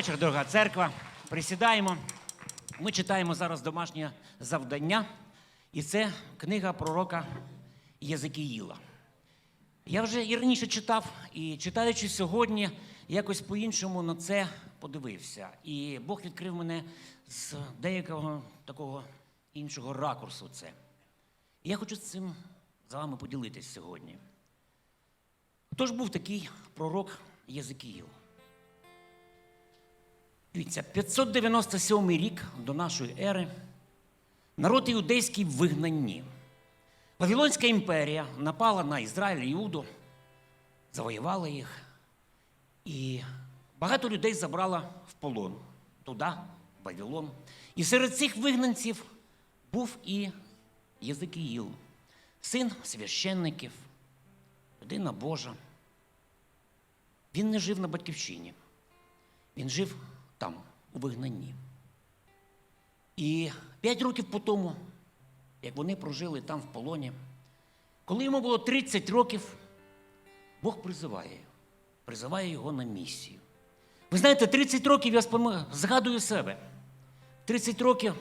Вечір, дорога церква. Присідаємо. Ми читаємо зараз домашнє завдання, і це книга пророка Єзекіїла. Я вже і раніше читав, і читаючи сьогодні, якось по-іншому на це подивився. І Бог відкрив мене з деякого такого іншого ракурсу. Це. І я хочу з цим з вами поділитись сьогодні. Хто ж був такий пророк Єзекіїл? Дивіться, 597 рік до нашої ери. Народ іудейський в вигнанні. Вавилонська імперія напала на Ізраїль і Іуду, завоювала їх. І багато людей забрала в полон туди, в Вавилон. І серед цих вигнанців був і Єзекіїл, син священників, людина Божа. Він не жив на батьківщині. Він жив там, у вигнанні. І п'ять років по тому, як вони прожили там в полоні, коли йому було 30 років, Бог призиває, призиває його на місію. Ви знаєте, 30 років я згадую себе. 30 років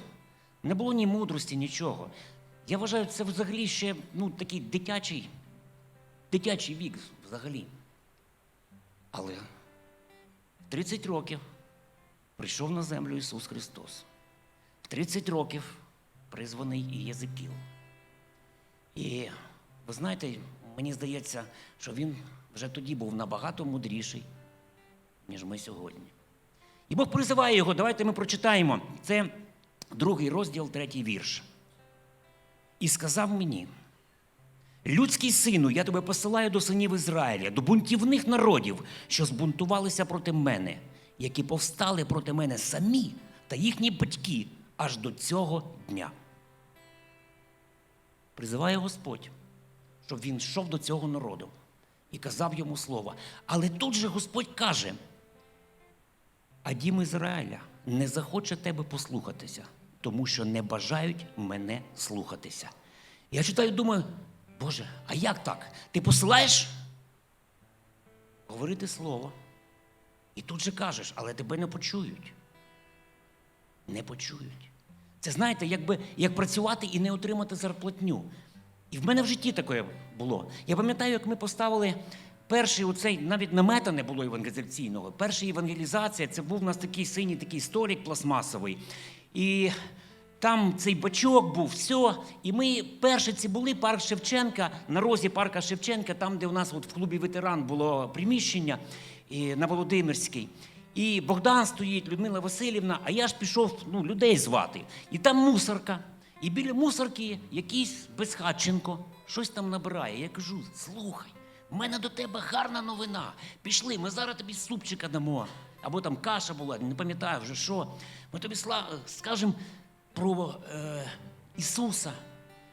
не було ні мудрості, нічого. Я вважаю, це взагалі ще ну, такий дитячий, дитячий вік взагалі. Але 30 років прийшов на землю Ісус Христос. В 30 років призваний і Єзикіл. І ви знаєте, мені здається, що він вже тоді був набагато мудріший, ніж ми сьогодні. І Бог призиває його, давайте ми прочитаємо. Це другий розділ, третій вірш. І сказав мені: Людський сину, я тебе посилаю до синів Ізраїля, до бунтівних народів, що збунтувалися проти мене, які повстали проти мене самі та їхні батьки аж до цього дня. Призиває Господь, щоб він йшов до цього народу і казав йому слово. Але тут же Господь каже: а дім Ізраїля не захоче тебе послухатися, тому що не бажають мене слухатися. Я читаю, думаю, Боже, а як так? Ти посилаєш говорити слово, і тут же кажеш, але тебе не почують. Не почують. Це знаєте, якби як працювати і не отримати зарплатню. І в мене в житті таке було. Я пам'ятаю, як ми поставили перший оцей, навіть намета не було евангелізаційного. Перша евангелізація це був у нас такий синій такий столик пластмасовий. І там цей бачок був, все. І ми перші ці були парк Шевченка, на розі парка Шевченка, там, де у нас от в клубі ветеран було приміщення і, на Володимирській. І Богдан стоїть, Людмила Васильівна, а я ж пішов ну, людей звати. І там мусорка. І біля мусорки якийсь безхатченко щось там набирає. Я кажу: слухай, в мене до тебе гарна новина. Пішли, ми зараз тобі супчика дамо. Або там каша була, не пам'ятаю вже що. Ми тобі скажемо про е, Ісуса,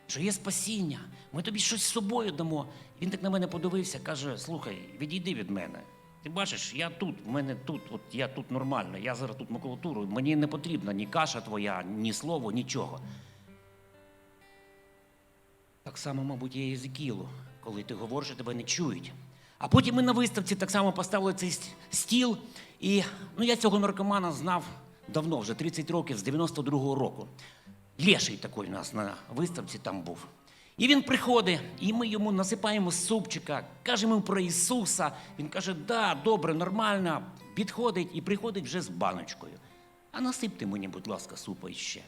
що є спасіння. Ми тобі щось з собою дамо. Він так на мене подивився, каже: слухай, відійди від мене. Ти бачиш, я тут, в мене тут, от я тут нормально, я зараз тут макулатуру, мені не потрібна ні каша твоя, ні слово, нічого. Так само, мабуть, є Єзикілу, коли ти говориш, тебе не чують. А потім ми на виставці так само поставили цей стіл. І ну, я цього наркомана знав давно, вже 30 років, з 92-го року. Лєший такий у нас на виставці там був. І він приходить, і ми йому насипаємо супчика, кажемо про Ісуса. Він каже, да, добре, нормально, підходить і приходить вже з баночкою. А насипте мені, будь ласка, супа іще.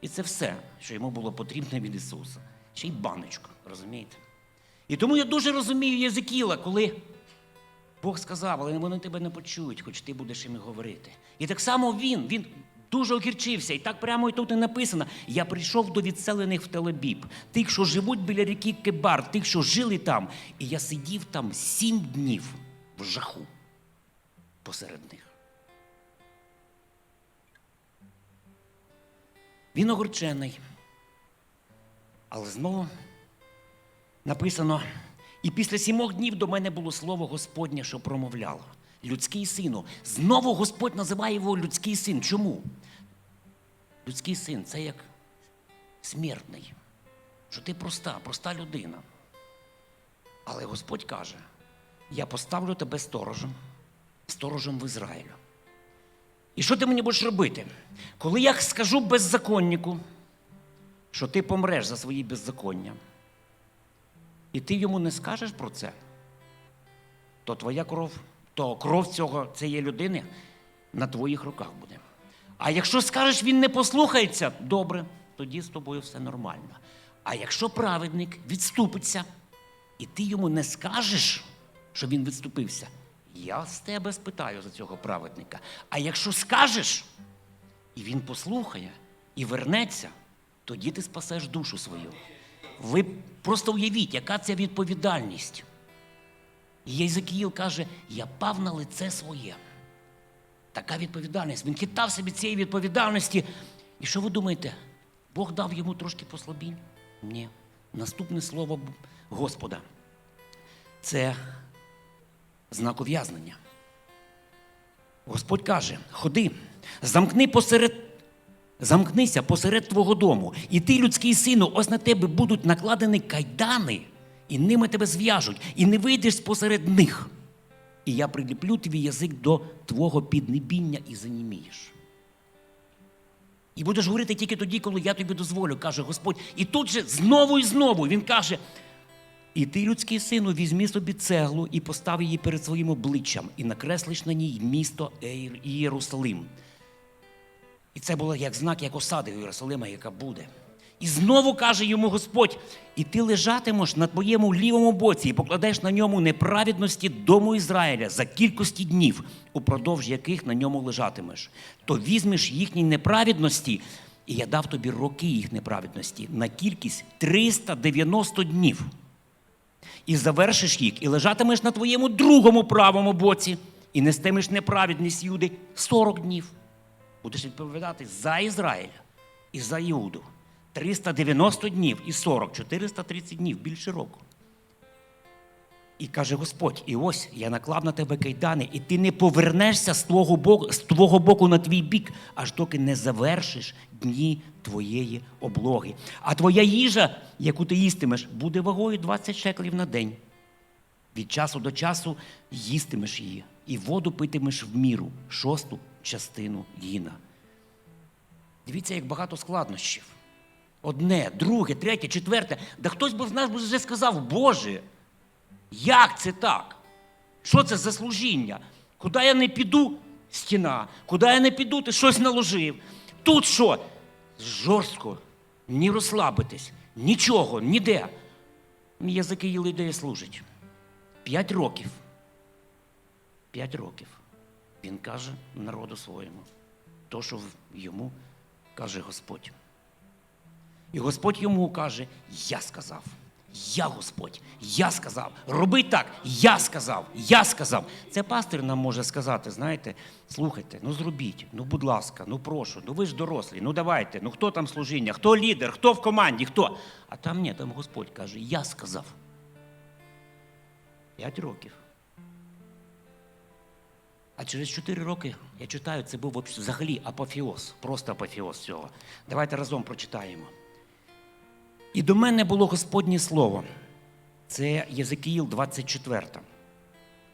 І це все, що йому було потрібно від Ісуса. Ще й баночку, розумієте? І тому я дуже розумію Єзикіла, коли Бог сказав, але вони тебе не почують, хоч ти будеш їм говорити. І так само він, він дуже огірчився, і так прямо і тут і написано: я прийшов до відселених в Телебіб, тих, що живуть біля ріки Кебар, тих, що жили там. І я сидів там сім днів в жаху посеред них. Він огорчений. Але знову написано: і після сімох днів до мене було слово Господнє, що промовляло. Людський сину. Знову Господь називає його людський син. Чому? Людський син це як смертний. Що ти проста, проста людина. Але Господь каже: я поставлю тебе сторожем, сторожем в Ізраїлю. І що ти мені будеш робити? Коли я скажу беззаконнику, що ти помреш за свої беззаконня, і ти йому не скажеш про це, то твоя кров, то кров цього цієї людини на твоїх руках буде. А якщо скажеш, він не послухається, добре, тоді з тобою все нормально. А якщо праведник відступиться, і ти йому не скажеш, що він відступився, я з тебе спитаю за цього праведника. А якщо скажеш, і він послухає і вернеться, тоді ти спасеш душу свою. Ви просто уявіть, яка це відповідальність. І Єзекіїл каже: я пав на лице своє. Така відповідальність. Він хитав собі цієї відповідальності. І що ви думаєте? Бог дав йому трошки послабінь? Ні. Наступне слово Господа це знак ув'язнення. Господь каже: ходи, замкни посеред. Замкнися посеред твого дому, і ти, людський сину, ось на тебе будуть накладені кайдани, і ними тебе зв'яжуть, і не вийдеш посеред них. І я приліплю твій язик до твого піднебіння і занімієш. І будеш говорити тільки тоді, коли я тобі дозволю, каже Господь. І тут же знову і знову він каже: І ти, людський сину, візьми собі цеглу і постав її перед своїм обличчям, і накреслиш на ній місто Єрусалим. І це було як знак, як осади Єрусалима, яка буде. І знову каже йому Господь: і ти лежатимеш на твоєму лівому боці і покладеш на ньому неправедності дому Ізраїля за кількості днів, упродовж яких на ньому лежатимеш. То візьмеш їхні неправедності, і я дав тобі роки їх неправедності на кількість 390 днів. І завершиш їх, і лежатимеш на твоєму другому правому боці, і нестимеш неправедність Юди 40 днів. Будеш відповідати за Ізраїля і за Іуду. 390 днів і 40, 430 днів, більше року. І каже Господь: і ось я наклав на тебе кайдани, і ти не повернешся з твого боку, з твого боку на твій бік, аж доки не завершиш дні твоєї облоги. А твоя їжа, яку ти їстимеш, буде вагою 20 шеклів на день. Від часу до часу їстимеш її, і воду питимеш в міру, шосту частину гіна. Дивіться, як багато складнощів. Одне, друге, третє, четверте. Да хтось би з нас вже сказав, Боже, як це так? Що це за служіння? Куди я не піду стіна, куди я не піду, ти щось наложив. Тут що? Жорстко, ні розслабитись, нічого, ніде. Язики їли, де служить. П'ять років. П'ять років. Він каже народу своєму, то, що йому каже Господь. І Господь йому каже: Я сказав, я Господь, я сказав, роби так, я сказав, я сказав. Це пастир нам може сказати, знаєте, слухайте, ну зробіть, ну будь ласка, ну прошу, ну ви ж дорослі, ну давайте, ну хто там служіння, хто лідер, хто в команді, хто. А там ні, там Господь каже, я сказав. П'ять років. А через 4 роки, я читаю, це був взагалі апофіоз, просто апофіоз цього. Давайте разом прочитаємо. І до мене було Господнє слово. Це Єзекіїл 24,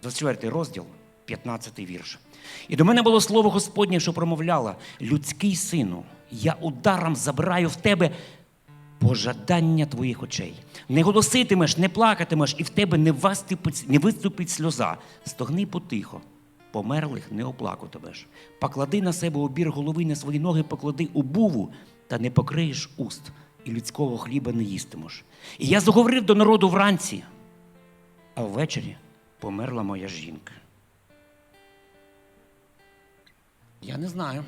24 розділ, 15 вірш. І до мене було слово Господнє, що промовляло: людський сину, я ударом забираю в тебе пожадання твоїх очей. Не голоситимеш, не плакатимеш, і в тебе не виступить, не виступить сльоза. Стогни потихо. Померлих не оплакуватимеш. Поклади на себе обір голови, на свої ноги поклади обуву, та не покриєш уст, і людського хліба не їстимеш. І я заговорив до народу вранці, а ввечері померла моя жінка. Я не знаю.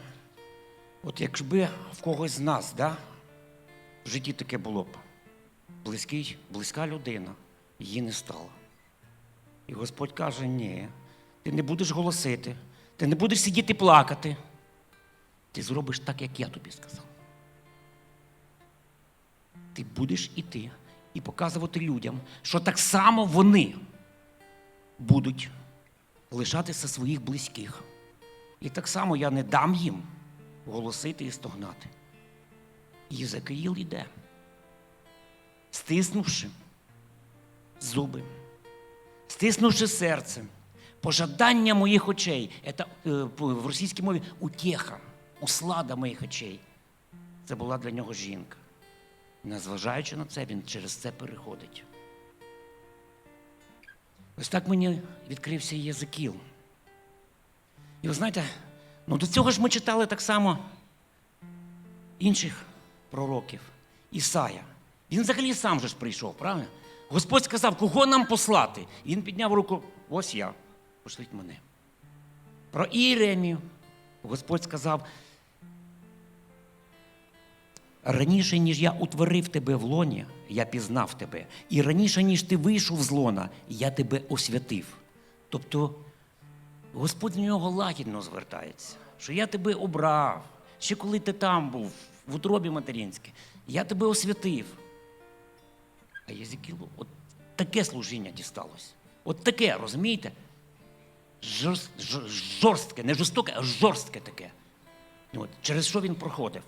От якби в когось з нас, да, в житті таке було б. Близький, близька людина, її не стало. І Господь каже: ні, ти не будеш голосити, ти не будеш сидіти плакати. Ти зробиш так, як я тобі сказав. Ти будеш іти і показувати людям, що так само вони будуть лишатися своїх близьких. І так само я не дам їм голосити і стогнати. Єзекиїл йде, стиснувши зуби, стиснувши серце, Пожадання моїх очей. Це в російській мові утеха, услада моїх очей. Це була для нього жінка. Незважаючи на це, він через це переходить. Ось так мені відкрився Єзикіл. І ви знаєте, ну до цього ж ми читали так само інших пророків. Ісая. Він взагалі сам же ж прийшов, правильно? Господь сказав, кого нам послати? І він підняв руку, ось я, пошліть мене. Про Іеремію Господь сказав, раніше, ніж я утворив тебе в лоні, я пізнав тебе. І раніше, ніж ти вийшов з лона, я тебе освятив. Тобто Господь до нього лагідно звертається, що я тебе обрав, ще коли ти там був, в утробі материнській, я тебе освятив. А Єзикілу от таке служіння дісталось. От таке, розумієте? Жорст, жорстке, не жорстоке, а жорстке таке. От, через що він проходив.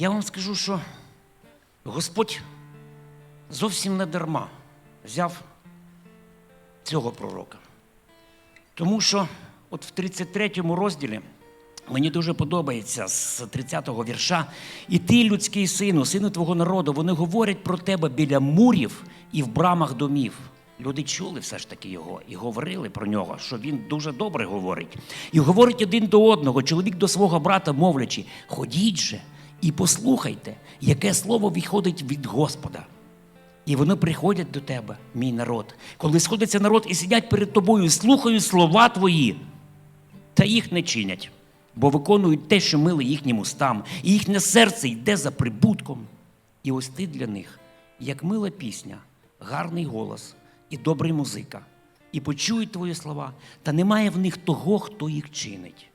Я вам скажу, що Господь зовсім не дарма взяв цього пророка. Тому що от в 33 розділі мені дуже подобається з 30-го вірша. І ти, людський сину, сину твого народу, вони говорять про тебе біля мурів і в брамах домів. Люди чули все ж таки його і говорили про нього, що він дуже добре говорить. І говорить один до одного, чоловік до свого брата, мовлячи: ходіть же і послухайте, яке слово виходить від Господа. І вони приходять до тебе, мій народ. Коли сходиться народ і сидять перед тобою, слухають слова твої, та їх не чинять, бо виконують те, що мили їхнім устам, і їхнє серце йде за прибутком. І ось ти для них, як мила пісня, гарний голос і добрий музика, і почують твої слова, та немає в них того, хто їх чинить.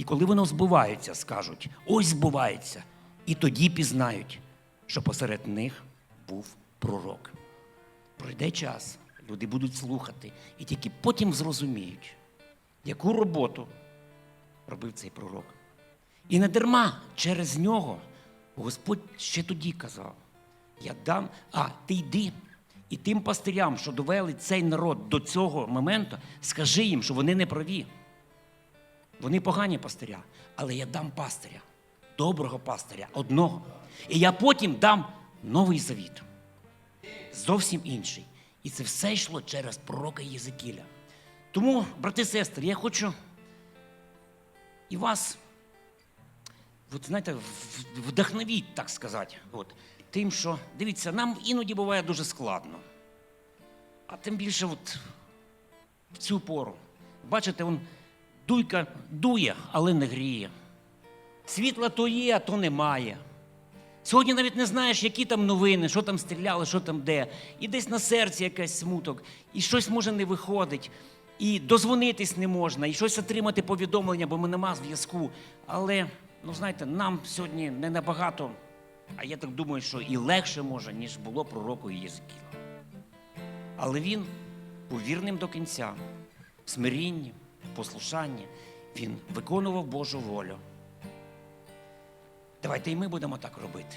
І коли воно збуваються, скажуть, ось збувається, і тоді пізнають, що посеред них був пророк. Пройде час, люди будуть слухати, і тільки потім зрозуміють, яку роботу робив цей пророк. І не дарма через нього Господь ще тоді казав: Я дам, а ти йди. І тим пастирям, що довели цей народ до цього моменту, скажи їм, що вони не праві. Вони погані пастиря, але я дам пастиря, доброго пастиря, одного. І я потім дам новий завіт. Зовсім інший. І це все йшло через пророка Єзекіля. Тому, брати і сестри, я хочу і вас, от, знаєте, вдохновіть, так сказати, от, тим, що, дивіться, нам іноді буває дуже складно. А тим більше от, в цю пору. Бачите, он, дуйка дує, але не гріє. Світла то є, а то немає. Сьогодні навіть не знаєш, які там новини, що там стріляли, що там де. І десь на серці якийсь смуток, і щось може не виходить, і дозвонитись не можна, і щось отримати повідомлення, бо ми нема зв'язку. Але, ну знаєте, нам сьогодні не набагато, а я так думаю, що і легше може, ніж було пророку Єзикіла. Але він був вірним до кінця, в смирінні, послушанні. Він виконував Божу волю. Давайте і ми будемо так робити.